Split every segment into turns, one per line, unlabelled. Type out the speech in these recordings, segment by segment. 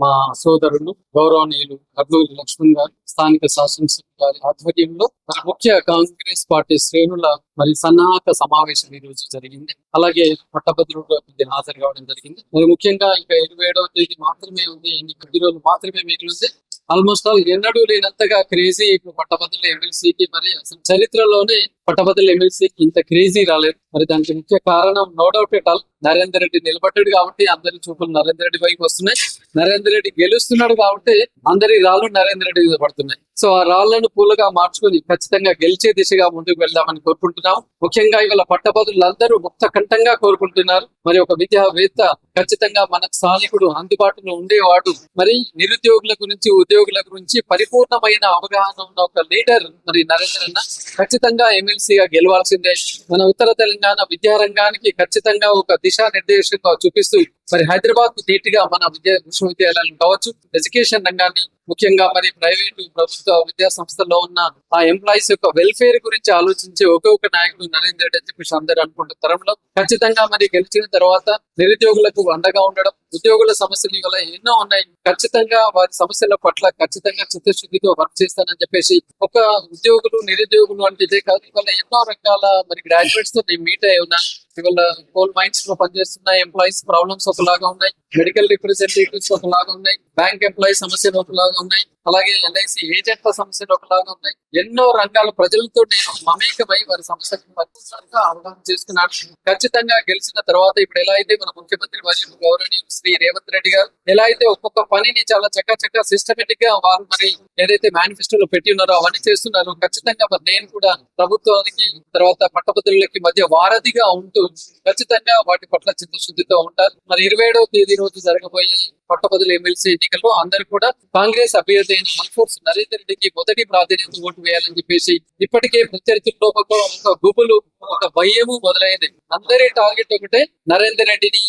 మా సోదరులు గౌరవనీయులు కర్నూలు లక్ష్మణ్ గారు స్థానిక శాసనసభ గారి ఆధ్వర్యంలో ముఖ్య కాంగ్రెస్ పార్టీ శ్రేణుల మరి సన్నాహక సమావేశం ఈ రోజు జరిగింది. అలాగే పట్టభద్రుడు హాజరు కావడం జరిగింది. మరి ముఖ్యంగా ఇంకా ఇరవై ఏడవ తేదీ మాత్రమే ఉంది. ఎన్ని కొద్ది రోజులు మాత్రమే మిగిలింది. ఆల్మోస్ట్ ఆల్ ఎన్నడూ లేనంతగా క్రేజీ ఇప్పుడు పట్టభద్రుల ఎమ్మెల్సీకి మరి అసలు చరిత్రలోనే పట్టభద్రుల ఎమ్మెల్సీ ఇంత క్రేజీ రాలేదు. మరి దానికి ముఖ్య కారణం no doubt at all Narender Reddy నిలబడ్డాడు కాబట్టి అందరి చూపులు నరేందర్ రెడ్డి వైపు వస్తున్నాయి. నరేందర్ రెడ్డి గెలుస్తున్నాడు కాబట్టి అందరి రాళ్ళు నరేందర్ రెడ్డి మీద పడుతున్నాయి. సో ఆ రాళ్ళను పూలుగా మార్చుకొని ఖచ్చితంగా గెలిచే దిశగా ముందుకు వెళ్దామని కోరుకుంటున్నాం. ముఖ్యంగా ఇవాళ పట్టభద్రులందరూ ముక్త కంఠంగా కోరుకుంటున్నారు. మరి ఒక విద్యావేత్త ఖచ్చితంగా మన స్థానికుడు అందుబాటులో ఉండేవాడు. మరి నిరుద్యోగుల గురించి ఉద్యోగుల గురించి పరిపూర్ణమైన అవగాహన ఉన్న ఒక లీడర్ మరి నరేంద్ర ఖచ్చితంగా ఎమ్మెల్యే ఎమ్మెల్సీగా గెలవాల్సిందే. మన ఉత్తర తెలంగాణ విద్యారంగానికి ఖచ్చితంగా ఒక దిశానిర్దేశంగా చూపిస్తూ మరి హైదరాబాద్కు ధీటుగా మన విద్యా విశ్వవిద్యాలయాలు కావచ్చు ఎడ్యుకేషన్ రంగాన్ని ముఖ్యంగా మరి ప్రైవేటు ప్రభుత్వ విద్యా సంస్థల్లో ఉన్న ఆ ఎంప్లాయీస్ యొక్క వెల్ఫేర్ గురించి ఆలోచించే ఒకే ఒక నాయకుడు నరేంద్ర రెడ్డి అని చెప్పేసి అందరూ అనుకుంటున్న తరంలో ఖచ్చితంగా మరి గెలిచిన తర్వాత నిరుద్యోగులకు అండగా ఉండడం ఉద్యోగుల సమస్యలు ఇవాళ ఎన్నో ఉన్నాయి. ఖచ్చితంగా వారి సమస్యల పట్ల ఖచ్చితంగా చిత్తశుద్ధితో వర్క్ చేస్తానని చెప్పేసి ఒక ఉద్యోగులు నిరుద్యోగులు అంటే ఇదే కాదు ఇవాళ ఎన్నో రకాల మరి గ్రాడ్యుయేట్స్తో నేను మీట్ అయి ఉన్నా. ఇవాళ కోల్ మైన్స్లో పనిచేస్తున్న ఎంప్లాయీస్ ప్రాబ్లమ్స్ ఒకలాగా ఉన్నాయి. మెడికల్ రిప్రజెంటేటివ్స్ ఒకలాగా ఉన్నాయి. బ్యాంక్ ఎంప్లాయీ సమస్యలు ఒకలాగా ఉన్నాయి. అలాగే ఎల్ఐసి ఏజెంట్ల సమస్యలు ఒకలాగా ఉన్నాయి. ఎన్నో రంగాల ప్రజలతో నేను మమేకమై వారి సమస్యలను పరిష్కారంగా అవగాహన చేసుకున్నాను. ఖచ్చితంగా గెలిచిన తర్వాత ఇప్పుడు ఎలా అయితే మన ముఖ్యమంత్రి వర్యులు గౌరవనీయులు శ్రీ రేవంత్ రెడ్డి గారు ఎలా అయితే ఒక్కొక్క పనిని చాలా చక్క చక్క సిస్టమేటిక్గా వారు మరి ఏదైతే మేనిఫెస్టోలో పెట్టి ఉన్నారో అవన్నీ చేస్తున్నారు ఖచ్చితంగా మరి నేను కూడా ప్రభుత్వానికి తర్వాత పట్టభద్రులకి మధ్య వారధిగా ఉంటూ ఖచ్చితంగా వాటి పట్ల చిత్తశుద్ధితో ఉంటారు మరి ఇరవై ఏడవ తేదీ రోజు జరగబోయే పట్టభద్రుల ఎమ్మెల్సీ ఎన్నికల్లో అందరూ కూడా కాంగ్రెస్ అభ్యర్థి అయిన మన్ఫోర్స్ నరేందర్ రెడ్డికి మొదటి ప్రాధాన్యత ఓటు వేయాలని చెప్పేసి ఇప్పటికే ప్రత్యర్థుల్లో ఒక ఒక గుబులు ఒక భయము మొదలైంది. అందరి టార్గెట్ ఒకటే నరేందర్ రెడ్డిని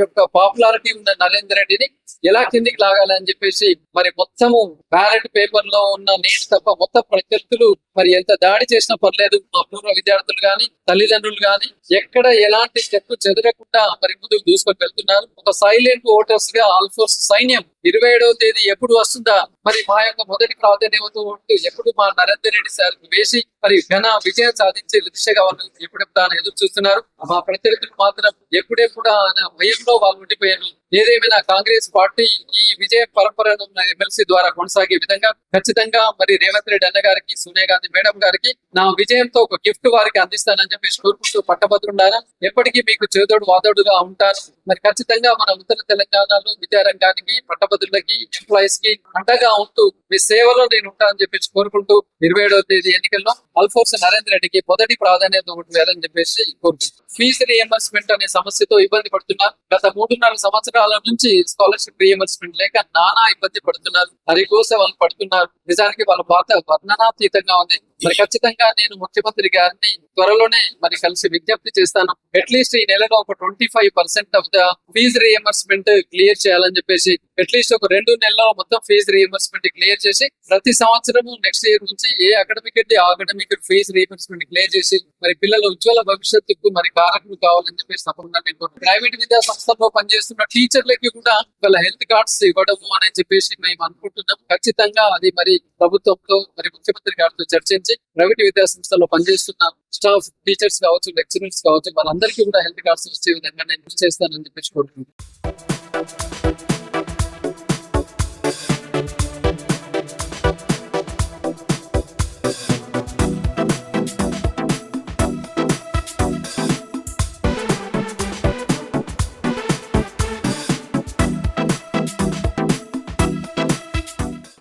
యొక్క పాపులారిటీ ఉన్న నరేందర్ రెడ్డిని ఎలా కిందికి లాగాలని చెప్పేసి మరి మొత్తము బ్యాలెట్ పేపర్లో ఉన్న నేను తప్ప మొత్తం ప్రత్యర్థులు మరి ఎంత దాడి చేసినా పర్లేదు. మా పూర్వ విద్యార్థులు గాని తల్లిదండ్రులు గాని ఎక్కడ ఎలాంటి చెక్కు చెదరకుండా మరి ముందుకు దూసుకొని వెళ్తున్నారు. ఒక సైలెంట్ ఓటర్స్గా ఆల్ఫోర్స్ సైన్యం ఇరవై ఏడవ తేదీ ఎప్పుడు వస్తుందా? మరి మా యొక్క మొదటి ప్రాధాన్యత ఉంటూ ఎప్పుడు మా నరేందర్ రెడ్డి సార్ వేసి మరి ఘన విజయం సాధించే దిశగా వాళ్ళు ఎప్పుడెప్పుడు ఆయన ఎదురు చూస్తున్నారు? మా ప్రత్యర్థులు మాత్రం ఎప్పుడెప్పుడు ఆయన భయంలో వాళ్ళు ఉండిపోయారు? ఏదేమైనా కాంగ్రెస్ పార్టీ ఈ విజయ పరంపరను ఎమ్మెల్సీ ద్వారా కొనసాగే విధంగా ఖచ్చితంగా మరి రేవంత్ రెడ్డి అన్న గారికి సోనియా గాంధీ మేడం గారికి నా విజయంతో ఒక గిఫ్ట్ వారికి అందిస్తానని చెప్పేసి కోరుకుంటూ పట్టభద్రుండారా ఎప్పటికీ మీకు చేదోడు వాదోడుగా ఉంటాను. మరి ఖచ్చితంగా మన ఉత్తర తెలంగాణలో విద్యారంగానికి పట్టభద్రులకి ఎంప్లాయీస్కి అండగా ఉంటూ మీ సేవలో నేను ఉంటానని చెప్పేసి కోరుకుంటూ ఇరవై ఏడవ తేదీ ఎన్నికల్లో అల్ఫోర్స్ నరేంద్ర రెడ్డికి మొదటి ప్రాధాన్యత ఒకటి వేయాలని చెప్పేసి కోరుకుంటున్నాను. ఫీజు రియంబర్స్మెంట్ అనే సమస్యతో ఇబ్బంది పడుతున్నా. గత మూడున్నర సంవత్సరాలు నుంచి స్కాలర్షిప్ రియంబర్స్మెంట్ లేక నానా ఇబ్బంది పడుతున్నారు. హరికోస వాళ్ళు పడుతున్నారు. నిజానికి వాళ్ళ బాధ వర్ణనాతీతంగా ఉంది. మరి ఖచ్చితంగా నేను ముఖ్యమంత్రి గారిని త్వరలోనే మరి కలిసి విజ్ఞప్తి చేస్తాను. అట్లీస్ట్ ఈ నెలలో ఒక twenty five percent of the fee reimbursement clear చేయాలని చెప్పేసి అట్లీస్ట్ ఒక రెండు నెలల్లో మొత్తం ఫీజు రియంబర్స్మెంట్ క్లియర్ చేసి ప్రతి సంవత్సరము నెక్స్ట్ ఇయర్ నుంచి ఏ అకాడమిక్ అయితే ఆ అకాడమిక్ ఫీజు రియంబర్స్మెంట్ క్లియర్ చేసి మరి పిల్లల ఉజ్వల భవిష్యత్తుకు మరి కారకులు కావాలని చెప్పేసి తప్పకుండా నేను ప్రైవేట్ విద్యా సంస్థల్లో పనిచేస్తున్న టీచర్లకి కూడా వాళ్ళ హెల్త్ కార్డ్స్ ఇవ్వడము అని చెప్పేసి మేము అనుకుంటున్నాం. ఖచ్చితంగా అది మరి ప్రభుత్వంతో మరి ముఖ్యమంత్రి గారితో చర్చించి ప్రైవేట్ విద్యా సంస్థల్లో పనిచేస్తున్న స్టాఫ్ టీచర్స్ కావచ్చు లెక్చరర్స్ కావచ్చు వాళ్ళందరికీ కూడా హెల్త్ కార్డ్స్ వచ్చే విధంగా నేను చేస్తానని చెప్పేసి కోరుకుంటున్నాను